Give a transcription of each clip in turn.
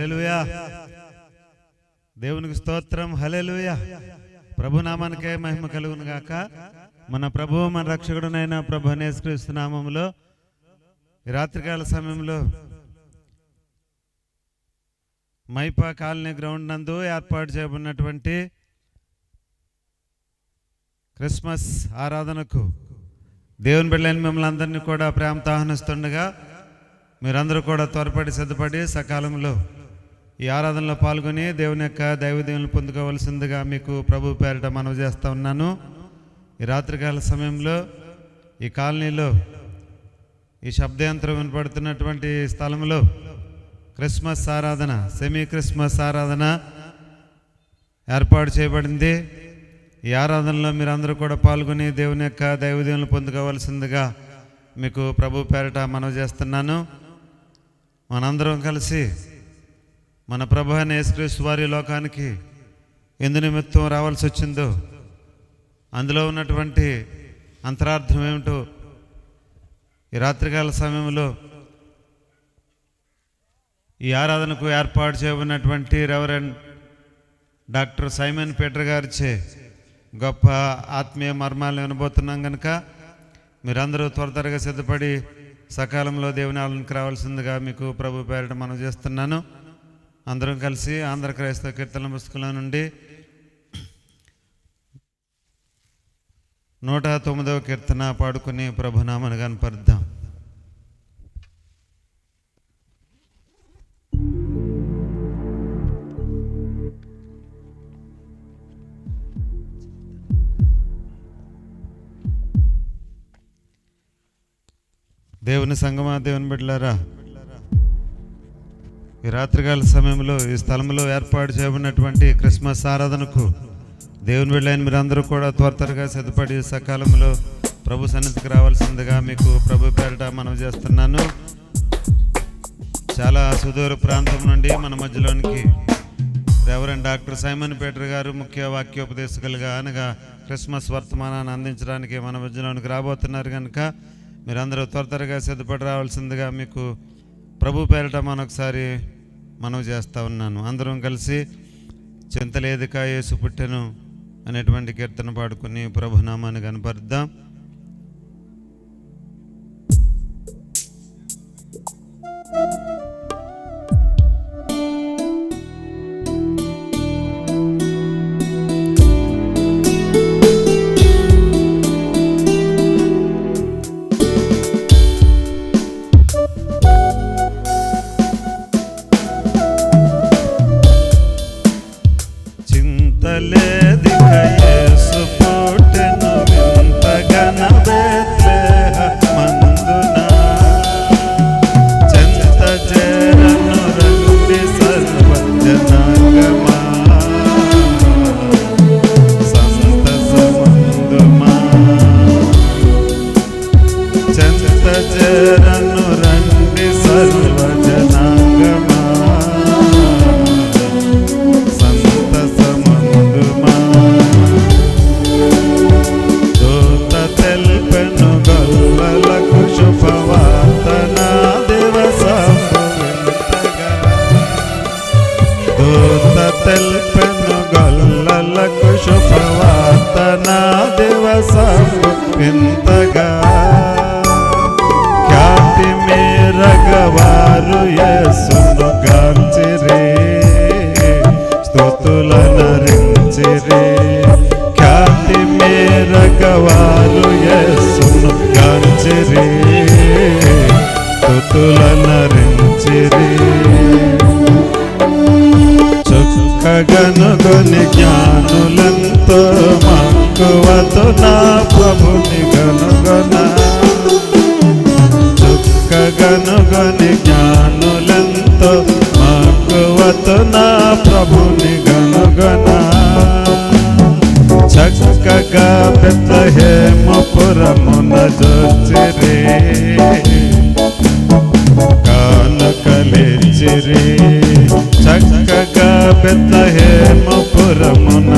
Hallelujah దేవునికి స్తోత్రం hallelujah ప్రభునామానికే మహిమ కలుగును గాక. మన ప్రభు మన రక్షకుడునైన ప్రభు నేస్క్రీస్తు రాత్రికాల సమయంలో మైపా కాలనీ గ్రౌండ్ నందు ఏర్పాటు చేయబడినటువంటి క్రిస్మస్ ఆరాధనకు దేవుని బిడ్డలైన మిమ్మల్ని అందరినీ కూడా ప్రేమతో ఆహ్వానిస్తుండగా మీరందరూ కూడా త్వరపడి సిద్ధపడి సకాలంలో ఈ ఆరాధనలో పాల్గొని దేవుని యొక్క దైవదేవులు పొందుకోవలసిందిగా మీకు ప్రభు పేరిట మనవి చేస్తూ ఉన్నాను. ఈ రాత్రికాల సమయంలో ఈ కాలనీలో ఈ శబ్దయంత్రం వినపడుతున్నటువంటి స్థలంలో క్రిస్మస్ ఆరాధన సెమీ క్రిస్మస్ ఆరాధన ఏర్పాటు చేయబడింది. ఈ ఆరాధనలో మీరందరూ కూడా పాల్గొని దేవుని యొక్క దైవదేవులు పొందుకోవలసిందిగా మీకు ప్రభు పేరిట మనవి చేస్తున్నాను. మనందరం కలిసి మన ప్రభు అయిన యేసుక్రీస్తు వారి లోకానికి ఎందు నిమిత్తం రావాల్సి వచ్చిందో అందులో ఉన్నటువంటి అంతరార్థం ఏమిటో ఈ రాత్రికాల సమయంలో ఈ ఆరాధనకు ఏర్పాటు చేయబడినటువంటి రెవరెండ్ డాక్టర్ సైమన్ పీటర్ గారిచే గొప్ప ఆత్మీయ మర్మాలు వినబోతున్నాం కనుక మీరందరూ త్వర త్వరగా సిద్ధపడి సకాలంలో దేవుని ఆలయానికి రావాల్సిందిగా మీకు ప్రభు పేరిట మనం చేస్తున్నాను. అందరం కలిసి ఆంధ్ర క్రైస్తవ కీర్తన పుస్తకంలో నుండి నూట తొమ్మిదవ కీర్తన పాడుకుని ప్రభునామని కనపరుద్దాం దేవుని సంగమా దేవుని బిడ్డలారా ఈ రాత్రికాల సమయంలో ఈ స్థలంలో ఏర్పాటు చేయబడినటువంటి క్రిస్మస్ ఆరాధనకు దేవుని వెళ్ళైన మీరందరూ కూడా త్వర త్వరగా సిద్ధపడి సకాలంలో ప్రభు సన్నిధికి రావాల్సిందిగా మీకు ప్రభు పేరిట మనం చేస్తున్నాను. చాలా సుదూర ప్రాంతం నుండి మన మధ్యలోనికి రెవరెండ్ డాక్టర్ సైమన్ పీటర్ గారు ముఖ్య వాక్యోపదేశకులుగా అనగా క్రిస్మస్ వర్తమానాన్ని అందించడానికి మన మధ్యలోనికి రాబోతున్నారు కనుక మీరందరూ త్వర త్వరగా సిద్ధపడి రావాల్సిందిగా మీకు ప్రభు పేరిట మనొకసారి మనవి చేస్తూ ఉన్నాను. అందరం కలిసి చింతలేదిక యేసు పుట్టెను అనేటువంటి కీర్తన పాడుకుని ప్రభునామాన్ని కనపరుద్దాం. చింతలేదిక గాంచిరే స్తుతులనరించిరే చుక్కగనుగొని జ్ఞానులంతో మక్కువతో నా ప్రభుని గనుగొన చుక్కగనుగొని జ్ఞానులంతో మక్కువతో నా ప్రభుని గనుగొన చక్కగా బెత్లహేమపురమున జొచ్చిరే కానుకలిచ్చిరి చక్కగా పెద్ద హేమపురమున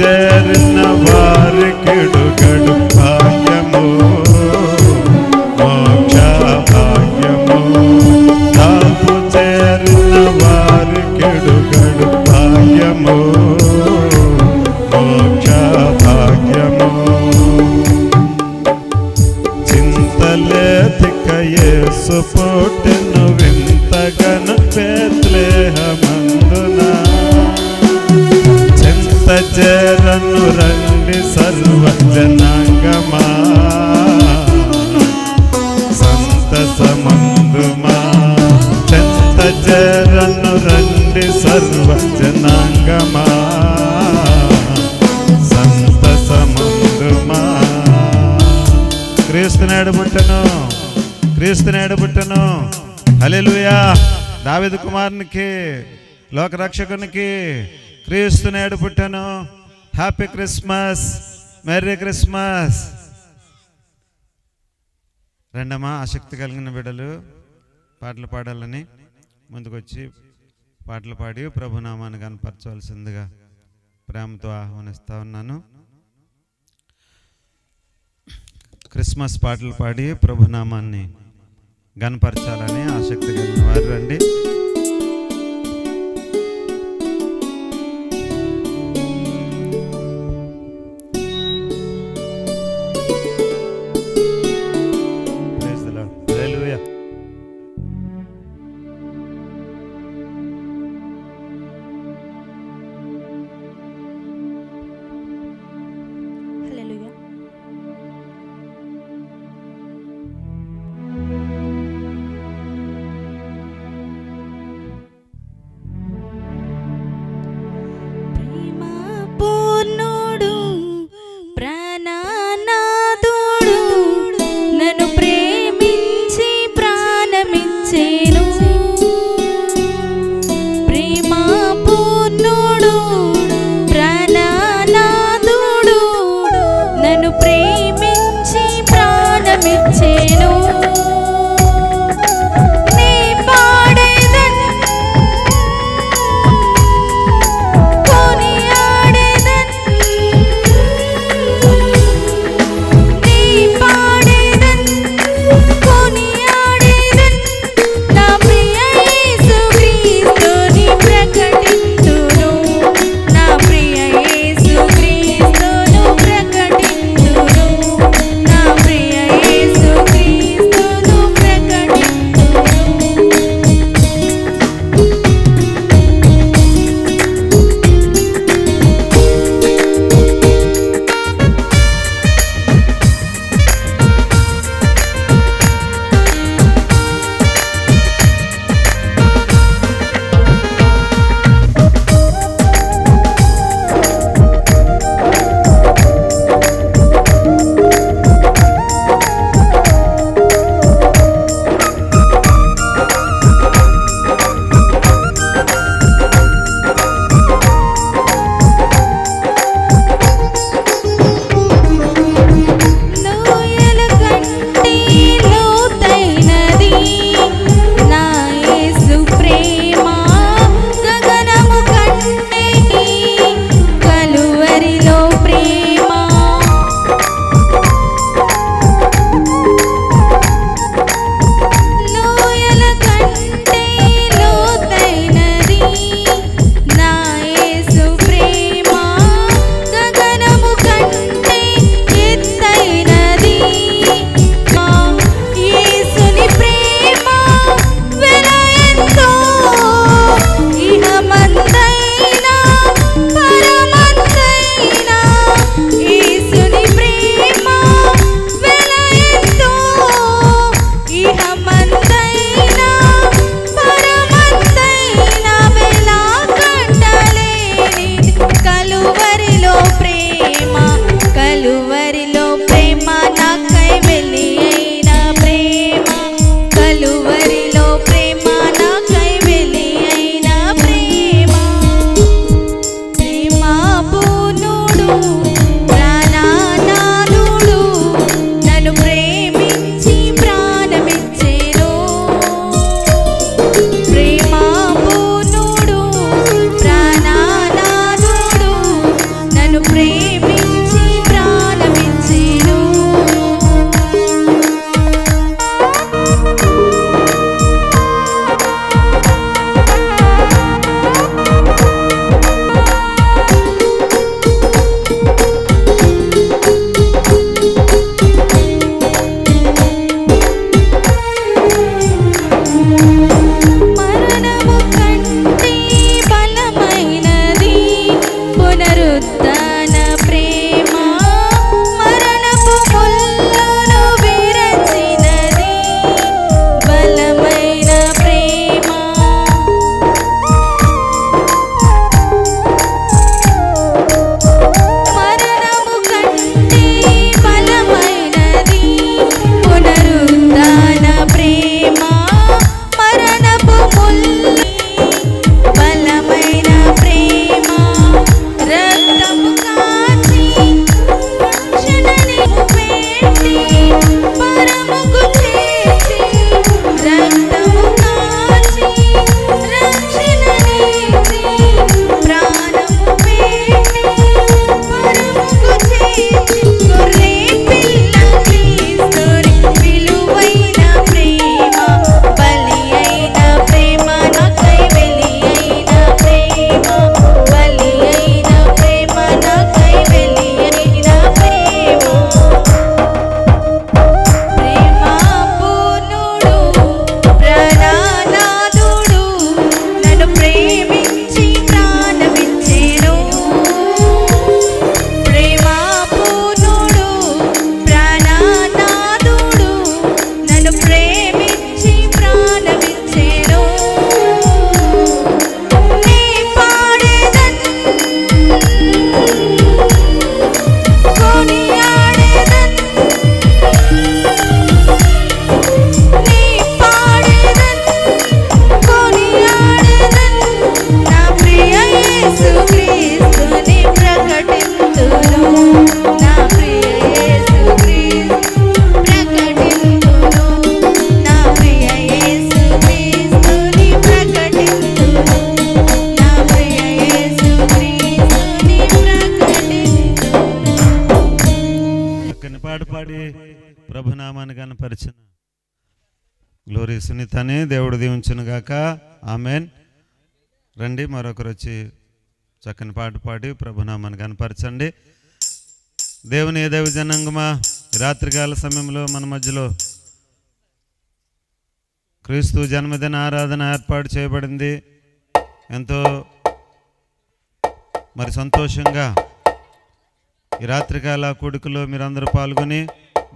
ਜ਼ਹਿਰ ਨਵਾਰ దావిదు కుమారునికి లోకరక్షకునికి క్రీస్తునాడు పుట్టను. Happy Christmas. Merry Christmas. రెండమ్మా ఆసక్తి కలిగిన బిడ్డలు పాటలు పాడాలని ముందుకొచ్చి పాటలు పాడి ప్రభునామాన్ని కనపరచవలసిందిగా ప్రేమతో ఆహ్వానిస్తా ఉన్నాను. క్రిస్మస్ పాటలు పాడి ప్రభునామాన్ని గనపరచాలని ఆసక్తి కలిగిన వారు రండి. కనపరిచిన గ్లోరీ సునీతని దేవుడు దీవించును గాక. ఆమెన్ రండి మరొకరు వచ్చి చక్కని పాట పాడి ప్రభునామాన్ని కనపరచండి దేవుని దేవి దైవ రాత్రికాల సమయంలో మన మధ్యలో క్రీస్తు జన్మదిన ఆరాధన ఏర్పాటు చేయబడింది. ఎంతో మరి సంతోషంగా ఈ రాత్రికాల కొడుకులో మీరందరూ పాల్గొని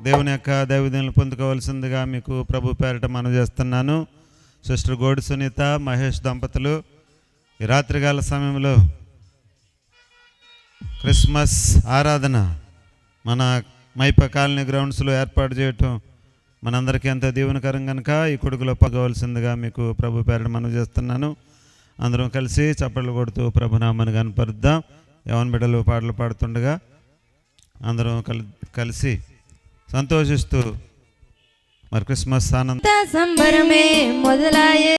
దేవుని యొక్క దైవదీనులు పొందుకోవాల్సిందిగా మీకు ప్రభు పేరట మనం చేస్తున్నాను. సిస్టర్ గోడి సునీత మహేష్ దంపతులు ఈ రాత్రికాల సమయంలో క్రిస్మస్ ఆరాధన మన మైప కాలనీ గ్రౌండ్స్లో ఏర్పాటు చేయటం మనందరికీ ఎంతో దీవెనకరం కనుక ఈ కొడుకులో పగవలసిందిగా మీకు ప్రభు పేరిట మనం చేస్తున్నాను. అందరం కలిసి చప్పట్లు కొడుతూ ప్రభునామని కనపరుద్దాం యవన్ బిడ్డలు పాటలు పాడుతుండగా అందరం కలి కలిసి సంతోషిస్తూ మరి క్రిస్మస్ ఆనంద సంబరమే మొదలాయే